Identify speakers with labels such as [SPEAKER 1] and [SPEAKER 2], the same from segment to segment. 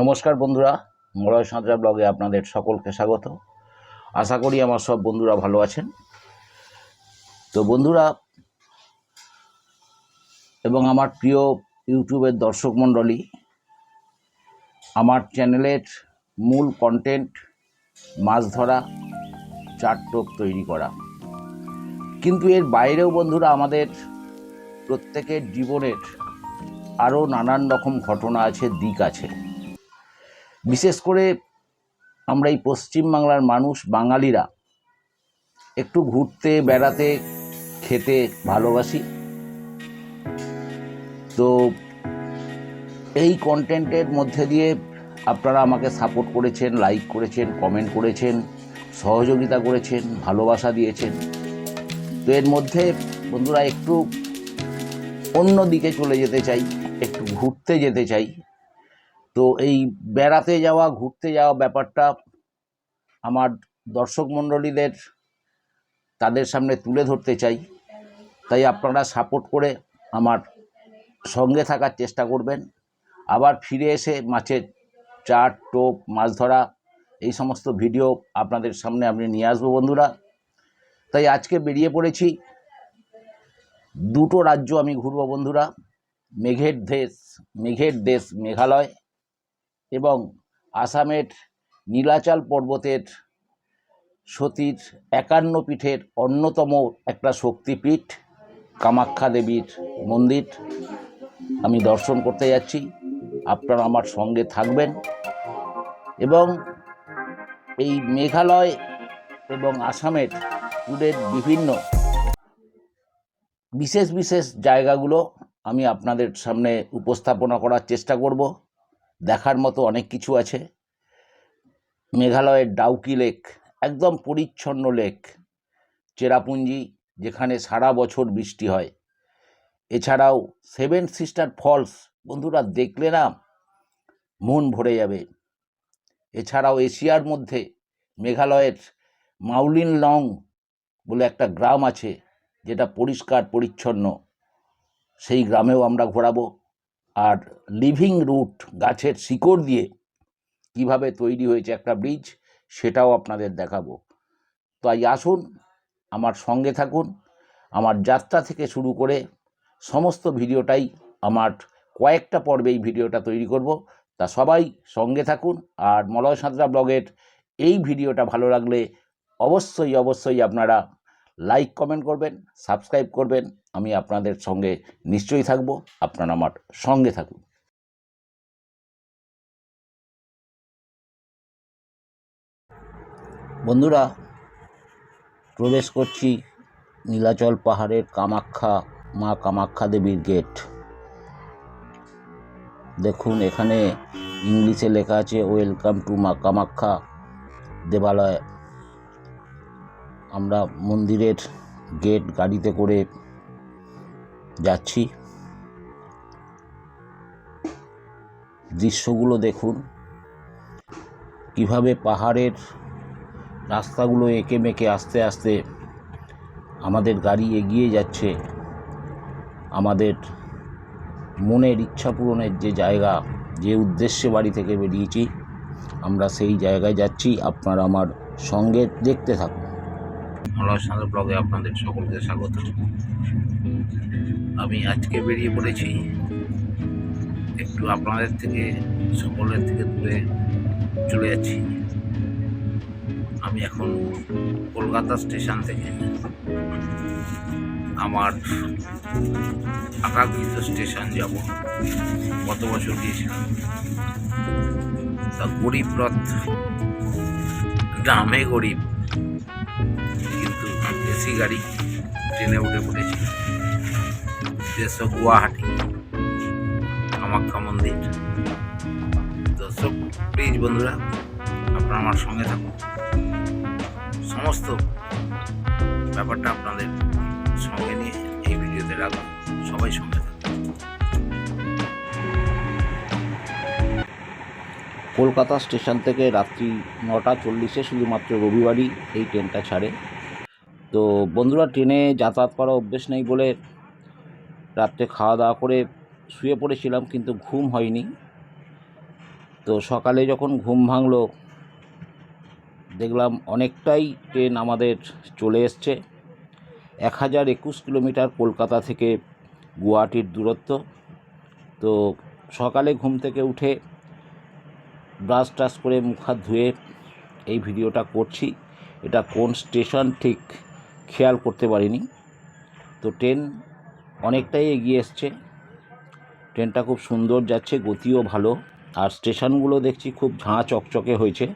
[SPEAKER 1] নমস্কার বন্ধুরা, মলয় সাঁতরা ব্লগে আপনাদের সকলকে স্বাগত। আশা করি আমার সব বন্ধুরা ভালো আছেন। তো বন্ধুরা, এবং আমার প্রিয় ইউটিউবের দর্শক মণ্ডলী, আমার চ্যানেলের মূল কন্টেন্ট মাছ ধরা চার টোপ তৈরি করা। কিন্তু এর বাইরেও বন্ধুরা, আমাদের প্রত্যেকের জীবনের আরও নানান রকম ঘটনা আছে, দিক আছে। বিশেষ করে আমরা এই পশ্চিমবাংলার মানুষ, বাঙালিরা একটু ঘুরতে, বেড়াতে, খেতে ভালোবাসি। তো এই কন্টেন্টের মধ্যে দিয়ে আপনারা আমাকে সাপোর্ট করেছেন লাইক করেছেন কমেন্ট করেছেন, সহযোগিতা করেছেন, ভালোবাসা দিয়েছেন। তো এর মধ্যে বন্ধুরা একটু অন্য দিকে চলে যেতে চাই, একটু ঘুরতে যেতে চাই। তো এই বেড়াতে যাওয়া, ঘুরতে যাওয়া ব্যাপারটা আমার দর্শক মণ্ডলীদের তাদের সামনে তুলে ধরতে চাই। তাই আপনারা সাপোর্ট করে আমার সঙ্গে থাকার চেষ্টা করবেন। আবার ফিরে এসে মাছের চার টোপ, মাছ ধরা এই সমস্ত ভিডিও আপনাদের সামনে আমি নিয়ে আসব বন্ধুরা। তাই আজকে বেরিয়ে পড়েছি। দুটো রাজ্য আমি ঘুরবো বন্ধুরা। মেঘের দেশ মেঘের দেশ মেঘালয়। এবং আসামের নীলাচল পর্বতের সতীর একান্ন পীঠের অন্যতম একটা শক্তিপীঠ কামাখ্যা দেবীর মন্দির। আমি দর্শন করতে যাচ্ছি। আপনারা আমার সঙ্গে থাকবেন। এবং এই মেঘালয় এবং আসামের ট্যুরের বিভিন্ন বিশেষ বিশেষ জায়গাগুলো আমি আপনাদের সামনে উপস্থাপনা করার চেষ্টা করব। দেখার মতো অনেক কিছু আছে। মেঘালয়ের ডাউকি লেক, একদম পরিচ্ছন্ন লেক, চেরাপুঞ্জি, যেখানে সারা বছর বৃষ্টি হয়। এছাড়াও সেভেন সিস্টার ফলস, বন্ধুরা দেখলে না মন ভরে যাবে। এছাড়াও এশিয়ার মধ্যে মেঘালয়ের মাউলিন লং বলে একটা গ্রাম আছে, যেটা পরিষ্কার পরিচ্ছন্ন। সেই গ্রামেও আমরা ঘোরাবো। আর লিভিং রুট গাছের শিকড় দিয়ে কীভাবে তৈরি হয়েছে একটা ব্রিজ সেটাও আপনাদের দেখাবো। তাই আসুন, আমার সঙ্গে থাকুন, আমার যাত্রা থেকে শুরু করে সমস্ত ভিডিওটাই, আমার কয়েকটা পর্বে এই ভিডিওটা তৈরি করব। তা সবাই সঙ্গে থাকুন, আর মলয় সাঁতরা ব্লগের এই ভিডিওটা ভালো লাগলে অবশ্যই অবশ্যই আপনারা লাইক কমেন্ট করবেন সাবস্ক্রাইব করবেন। আমি আপনাদের সঙ্গে নিশ্চয়ই থাকব, আপনারা আমার সঙ্গে থাকুন। বন্ধুরা, প্রবেশ করছি নীলাচল পাহাড়ের কামাখ্যা, মা কামাখ্যা দেবীর গেট দেখুন, এখানে ইংলিশে লেখা আছে ওয়েলকাম টু মা কামাখ্যা দেবালয়। আমরা মন্দিরের গেট গাড়িতে করে যাচ্ছি। দৃশ্যগুলো দেখুন। কীভাবে পাহাড়ের রাস্তাগুলো এঁকে মেঁকে আস্তে আস্তে আমাদের গাড়ি এগিয়ে যাচ্ছে। আমাদের মনের ইচ্ছা পূরণের যে জায়গা, যে উদ্দেশ্যে বাড়ি থেকে বেরিয়েছি, আমরা সেই জায়গায় যাচ্ছি। আপনারা আমার সঙ্গে দেখতে থাকুন। সাঁতার ব্লগে আপনাদের সকলকে স্বাগত। আমি আজকে বেরিয়ে পড়েছি একটু আপনাদের থেকে, সকলের থেকে দূরে চলে যাচ্ছি। আমি এখন কলকাতা স্টেশন থেকে। আমার আকাঙ্ক্ষিত স্টেশন যাব। গত বছর গিয়েছিলাম। তা গরিব রথ, গ্রামে গরিব। এসি গাড়ি, ট্রেনে উঠে পড়েছি। উদ্দেশ্য গুয়াহাটি, কামাখ্যা মন্দির। দর্শক প্লিজ বন্ধুরা, আপনারা আমার সঙ্গে থাকুন। সমস্ত ব্যাপারটা আপনাদের সঙ্গে নিয়ে এই ভিডিওতে রাখুন সবাই সঙ্গে কলকাতা স্টেশন থেকে রাত্রি নটা চল্লিশে শুধুমাত্র রবিবারই এই ট্রেনটা ছাড়ে। তো বন্ধুরা, ট্রেনে যাতায়াত করা অভ্যেস নেই বলে রাত্রে খাওয়া দাওয়া করে শুয়ে পড়েছিলাম, কিন্তু ঘুম হয়নি। তো সকালে যখন ঘুম ভাঙলো, দেখলাম অনেকটাই ট্রেন আমাদের চলে এসছে। এক হাজার একুশ কিলোমিটার কলকাতা থেকে গুয়াহাটির দূরত্ব। তো সকালে ঘুম থেকে উঠে ব্রাশ টাশ করে মুখ হাত ধুয়ে এই ভিডিওটা করছি। এটা কোন স্টেশন? ঠিক খেয়াল করতে পারিনি। তো ট্রেন অনেকটাই এগিয়ে এসছে। ট্রেনটা খুব সুন্দর যাচ্ছে, গতিও ভালো। আর স্টেশনগুলো দেখছি খুব ঝাঁ চকচকে হয়েছে।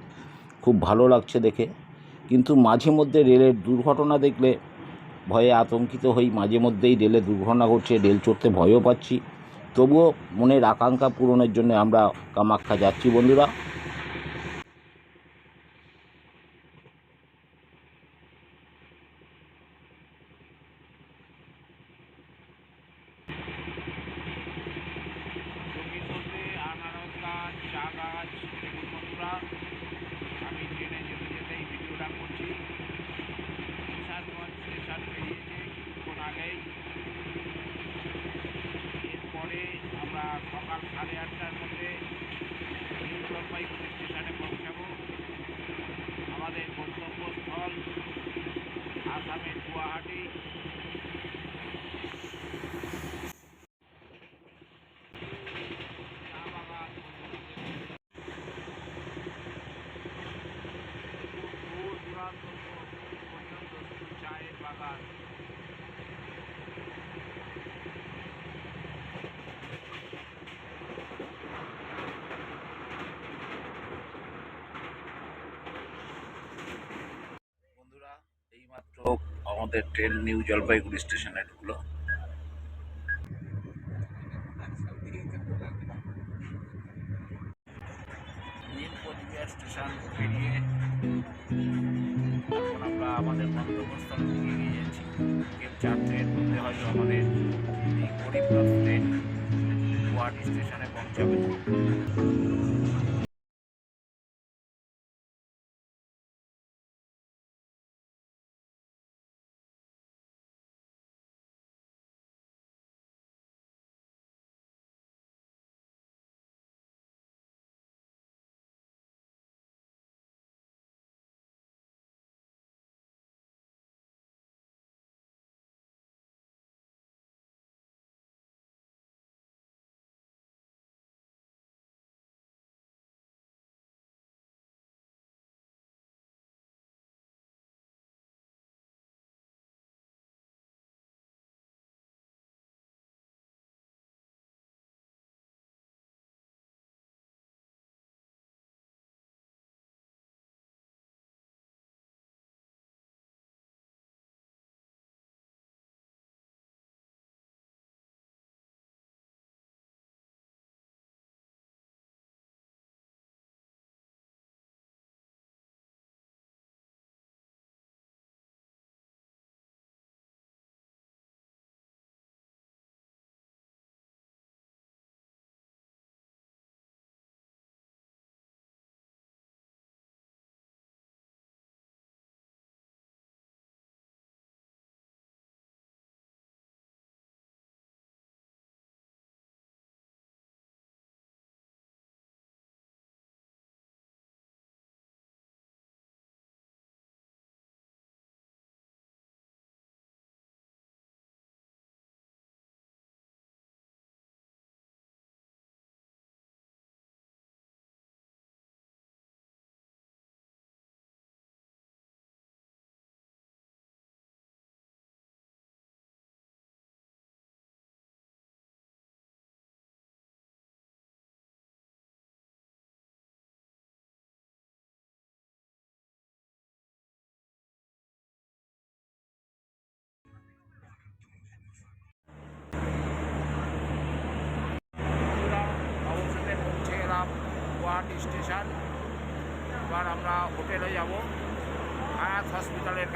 [SPEAKER 1] খুব ভালো লাগছে দেখে। কিন্তু মাঝে মধ্যে রেলের দুর্ঘটনা দেখলে ভয়ে আতঙ্কিত হই। মাঝে মধ্যেই রেলে দুর্ঘটনা ঘটছে, রেল চড়তে ভয়ও পাচ্ছি। তবুও মনের আকাঙ্ক্ষা পূরণের জন্য আমরা কামাখ্যা যাচ্ছি বন্ধুরা
[SPEAKER 2] যোগীনগরে আনারস গাছ চা গাছ দেখুন বন্ধুরা আমি ট্রেনে যেতে যেতে এই ভিডিওটা করছি কিষানগঞ্জ স্টেশন বেরিয়েছে কিছুক্ষণ আগেই এরপরে আমরা সকাল সাড়ে আটটার মধ্যে নিউ জলপাইগুড়ি স্টেশনে পৌঁছাবো আমাদের গন্তব্যস্থল আসামের গুয়াহাটি চা বাগান দূর দূরান্ত পর্যন্ত শুধু চায়ের বাগান
[SPEAKER 1] বন্ধুরা এইমাত্র আমাদের ট্রেন নিউ জলপাইগুড়ি স্টেশনে ঢুকলো। স্টেশন পেরিয়ে এখন আমরা আমাদের গন্তব্যস্থল দিকে এগিয়ে যাচ্ছি। চারটের মধ্যে হয়তো আমাদের এই ট্রেন গুয়াহাটি স্টেশনে পৌঁছাবে।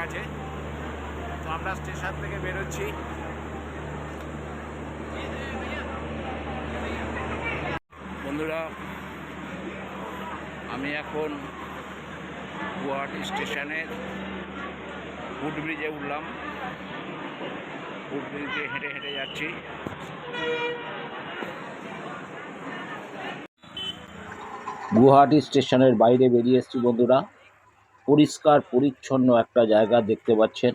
[SPEAKER 2] কাছে। তো আমরা স্টেশন থেকে বেরোচ্ছি।
[SPEAKER 1] বন্ধুরা, আমি এখন গুয়াহাটি স্টেশনের ফুট ব্রিজে উঠলাম। ফুট ব্রিজে হেঁটে হেঁটে যাচ্ছি। গুয়াহাটি স্টেশনের বাইরে বেরিয়ে এসেছি বন্ধুরা। পরিষ্কার, পরিচ্ছন্ন একটা জায়গা দেখতে পাচ্ছেন।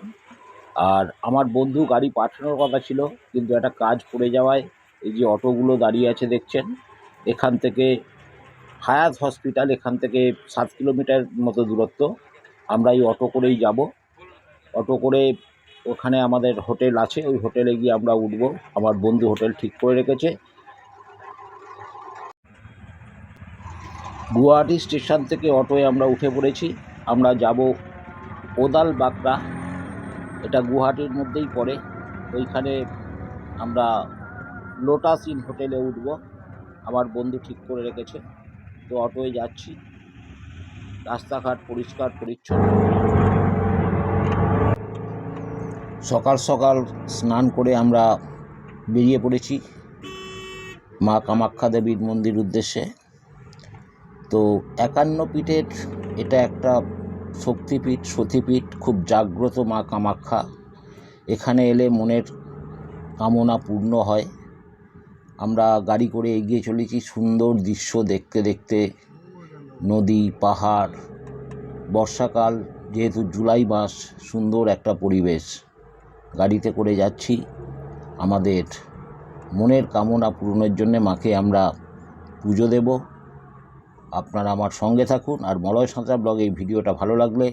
[SPEAKER 1] আর আমার বন্ধু গাড়ি পাঠানোর কথা ছিল, কিন্তু একটা কাজ পড়ে যাওয়ায় এই যে অটোগুলো দাঁড়িয়ে আছে দেখছেন, এখান থেকে হায়াত হসপিটাল, এখান থেকে সাত কিলোমিটার মতো দূরত্ব। আমরা এই অটো করেই যাব। অটো করে ওখানে আমাদের হোটেল আছে, ওই হোটেলে গিয়ে আমরা উঠব। আমার বন্ধু হোটেল ঠিক করে রেখেছে। গুয়াহাটি স্টেশন থেকে অটোয় আমরা উঠে পড়েছি। আমরা যাব ওদাল বাঁকড়া। এটা গুয়াহাটির মধ্যেই পড়ে। ওইখানে আমরা লোটাস ইন হোটেলে উঠব। আমার বন্ধু ঠিক করে রেখেছে। তো অটোয় যাচ্ছি। রাস্তাঘাট পরিষ্কার, পরিচ্ছন্ন। সকাল সকাল স্নান করে আমরা বেরিয়ে পড়েছি মা কামাখ্যা দেবীর মন্দির উদ্দেশ্যে। তো একান্ন পীঠের এটা একটা শক্তিপীঠ, সতীপীঠ, খুব জাগ্রত মা কামাখ্যা। এখানে এলে মনের কামনা পূর্ণ হয়। আমরা গাড়ি করে এগিয়ে চলেছি সুন্দর দৃশ্য দেখতে দেখতে। নদী, পাহাড়, বর্ষাকাল, যেহেতু জুলাই মাস, সুন্দর একটা পরিবেশ। গাড়িতে করে যাচ্ছি। আমাদের মনের কামনা পূরণের জন্যে মাকে আমরা পুজো দেব। আপনারা আমার সঙ্গে থাকুন আর মলয় সাঁতরা ব্লগ এই ভিডিওটা ভালো লাগলে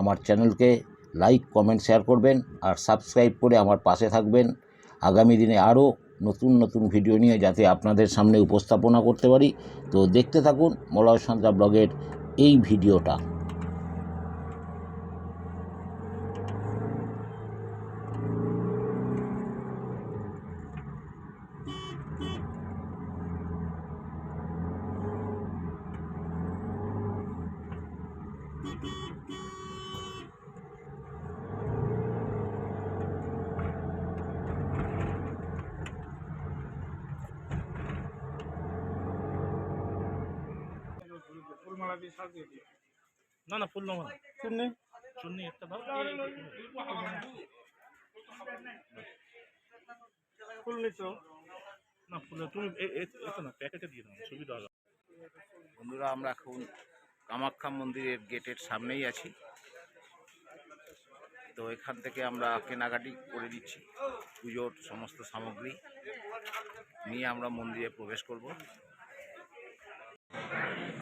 [SPEAKER 1] আমার চ্যানেলকে লাইক, কমেন্ট, শেয়ার করবেন আর সাবস্ক্রাইব করে আমার পাশে থাকবেন। আগামী দিনে আরও নতুন নতুন ভিডিও নিয়ে যাতে আপনাদের সামনে উপস্থাপনা করতে পারি। তো দেখতে থাকুন মলয় সাঁতরা ব্লগের এই ভিডিওটা।
[SPEAKER 3] না না ফুল
[SPEAKER 4] ফুল নেই
[SPEAKER 3] চুন্নি একটা দাও
[SPEAKER 4] ফুল নিছো?
[SPEAKER 3] না ফুল তুমি এটা না প্যাকেটে দিয়ে দাও সুবিধা হবে
[SPEAKER 1] বন্ধুরা আমরা এখন কামাখ্যা মন্দিরের গেটের সামনেই আছি। তো এখান থেকে আমরা কেনাকাটি করে দিচ্ছি পুজোর সমস্ত সামগ্রী নিয়ে আমরা মন্দিরে প্রবেশ করব।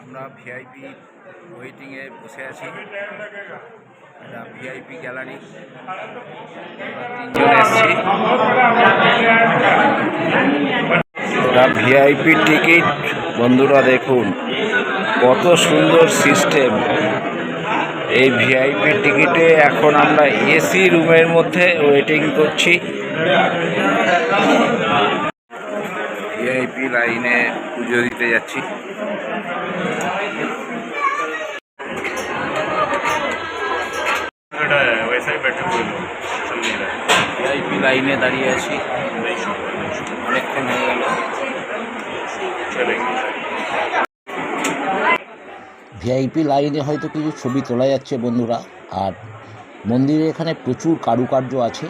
[SPEAKER 1] আমরা ভিআইপি ওয়েটিংয়ে বসে আছি। এটা ভিআইপি গ্যালারি। তিনজন এটা ভিআইপি টিকিট, বন্ধুরা দেখুন, কত সুন্দর সিস্টেম। এই ভিআইপি টিকিটে এখন আমরা এসি রুমের মধ্যে ওয়েটিং করছি। ভিআইপি লাইনে পুজো দিতে যাচ্ছি। ভিআইপি লাইনে দাঁড়িয়ে আছি। অনেকক্ষণ হয়ে গেল। ভিআইপি লাইনে হয়তো কিছু ছবি তোলা যাচ্ছে বন্ধুরা আর মন্দিরে এখানে প্রচুর কারুকার্য আছে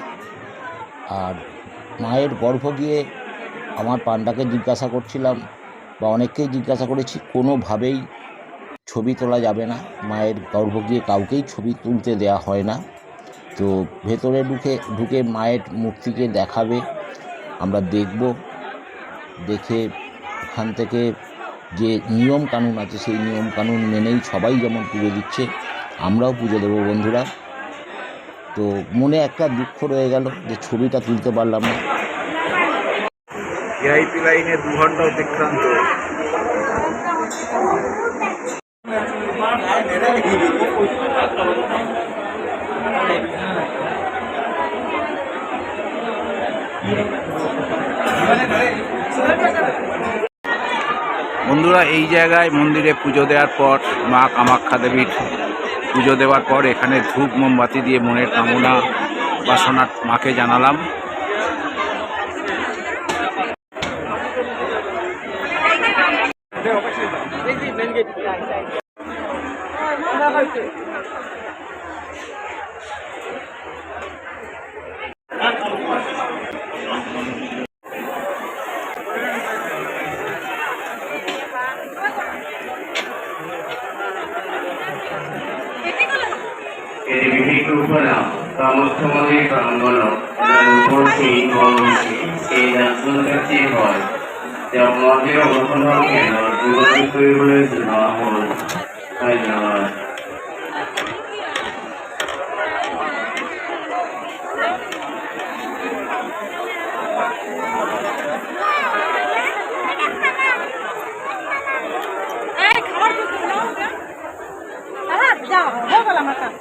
[SPEAKER 1] আর মায়ের গর্ভ গিয়ে আমার পান্ডাকে জিজ্ঞাসা করছিলাম বা অনেককেই জিজ্ঞাসা করেছি, কোনোভাবেই ছবি তোলা যাবে না। মায়ের গর্ভ গিয়ে কাউকেই ছবি তুলতে দেয়া হয় না। তো ভেতরে ঢুকে ঢুকে মায়ের মূর্তিকে দেখাবে। আমরা দেখব, দেখে ওখান থেকে যে নিয়ম কানুন আছে, সেই নিয়ম কানুন মেনেই সবাই যেমন পুজো দিচ্ছে, আমরাও পুজো দেবো বন্ধুরা। তো মনে একটা দুঃখ রয়ে গেল যে ছবিটা তুলতে পারলাম না।
[SPEAKER 4] ভিআইপি লাইনে দু ঘণ্টা অতিক্রান্ত।
[SPEAKER 1] বন্ধুরা, এই জায়গায় মন্দিরে পুজো দেওয়ার পর মা কামাখ্যা দেবীর পুজো দেওয়ার পর এখানে ধূপ মোমবাতি দিয়ে মনের কামনা বাসনা মাকে জানালাম।
[SPEAKER 5] এই যাত্রাটি হয় যা মধ্যে অনুসন্ধান কেন যোগাযোগ কৰিবলৈ জনোৱা হ'ল ধন্যবাদ
[SPEAKER 6] যাও, হয়ে গেল আমার কাজ।